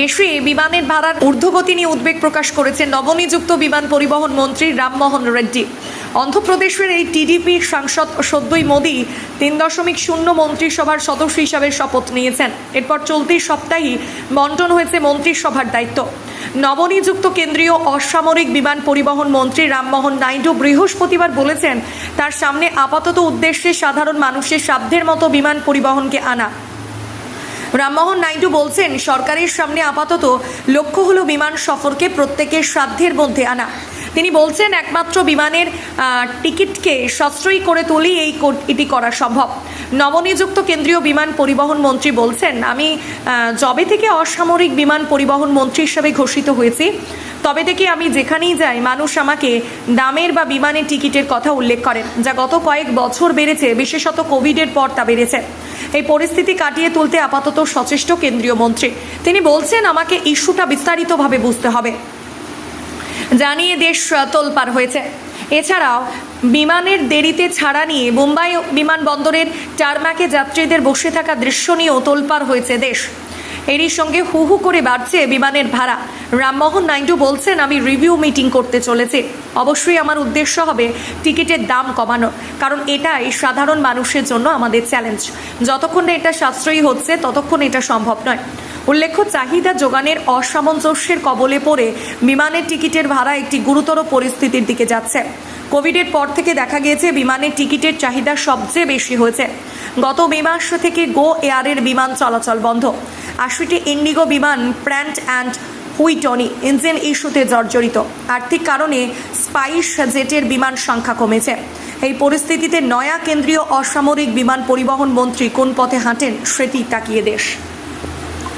দেশে বিমানের ভাড়ার ঊর্ধ্বগতি নিয়ে উদ্বেগ প্রকাশ করেছেন নবনিযুক্ত বিমান পরিবহন মন্ত্রী রামমোহন রেড্ডি। অন্ধ্রপ্রদেশের এই টিডিপি সাংসদ সদ্যই মোদী তিন দশমিক শূন্য মন্ত্রিসভার সদস্য হিসাবে শপথ নিয়েছেন। এরপর চলতি সপ্তাহেই বন্টন হয়েছে মন্ত্রিসভার দায়িত্ব। নবনিযুক্ত কেন্দ্রীয় অসামরিক বিমান পরিবহন মন্ত্রী রামমোহন নাইডু বৃহস্পতিবার বলেছেন, তার সামনে আপাতত উদ্দেশ্যে সাধারণ মানুষের সাধ্যের মতো বিমান পরিবহনকে আনা। রামমোহন নাইডু বলছেন, সরকারের সামনে আপাতত লক্ষ্য হলো বিমান সফরকে প্রত্যেকের সাধ্যের মধ্যে আনা। তিনি বলছেন, একমাত্র বিমানের টিকিটকে সাশ্রয়ী করে তুলেই এই এটি করা সম্ভব। নবনিযুক্ত কেন্দ্রীয় বিমান পরিবহন মন্ত্রী বলছেন, আমি যবে থেকে অসামরিক বিমান পরিবহন মন্ত্রী হিসেবে ঘোষিত হয়েছি, তবে থেকে আমি যেখানেই যাই, মানুষ আমাকে দামের বা বিমানের টিকিটের কথা উল্লেখ করেন, যা গত কয়েক বছর বেড়েছে, বিশেষত কোভিডের পর তা বেড়েছে। এই পরিস্থিতি কাটিয়ে তুলতে আপাতত সচেষ্ট কেন্দ্রীয় মন্ত্রী। তিনি বলছেন, আমাকে ইস্যুটা বিস্তারিতভাবে বুঝতে হবে। জানিয়ে দেশ তোলপার হয়েছে। এছাড়াও, বিমানের দেরিতে ছাড়া নিয়ে মুম্বাই বিমানবন্দরের টারম্যাকে যাত্রীদের বসে থাকা দৃশ্য নিয়েও তোলপার হয়েছে দেশ। এরই সঙ্গে হু হু করে বাড়ছে বিমানের ভাড়া। রামমোহন নাইডু বলছেন, আমি রিভিউ মিটিং করতে চলেছি। অবশ্যই আমার উদ্দেশ্য হবে টিকিটের দাম কমানো কারণ এটাই সাধারণ মানুষের জন্য আমাদের চ্যালেঞ্জ। যতক্ষণ না এটা সাশ্রয়ী হচ্ছে, ততক্ষণ এটা সম্ভব নয়। উল্লেখ্য, চাহিদা যোগানের অসামঞ্জস্যের কবলে পড়ে বিমানের টিকিটের ভাড়া একটি গুরুতর পরিস্থিতির দিকে যাচ্ছে। কোভিডের পর থেকে দেখা গিয়েছে, বিমানের টিকিটের চাহিদা সবচেয়ে বেশি হয়েছে। গত মে মাস থেকে গো এয়ারের বিমান চলাচল বন্ধ। আশিটি ইন্ডিগো বিমান প্র্যান্ট অ্যান্ড হুইটনি ইঞ্জিন ইস্যুতে জর্জরিত। আর্থিক কারণে স্পাইস জেটের বিমান সংখ্যা কমেছে। এই পরিস্থিতিতে নয়া কেন্দ্রীয় অসামরিক বিমান পরিবহন মন্ত্রী কোন পথে হাঁটেন সেটি তাকিয়ে দেশ।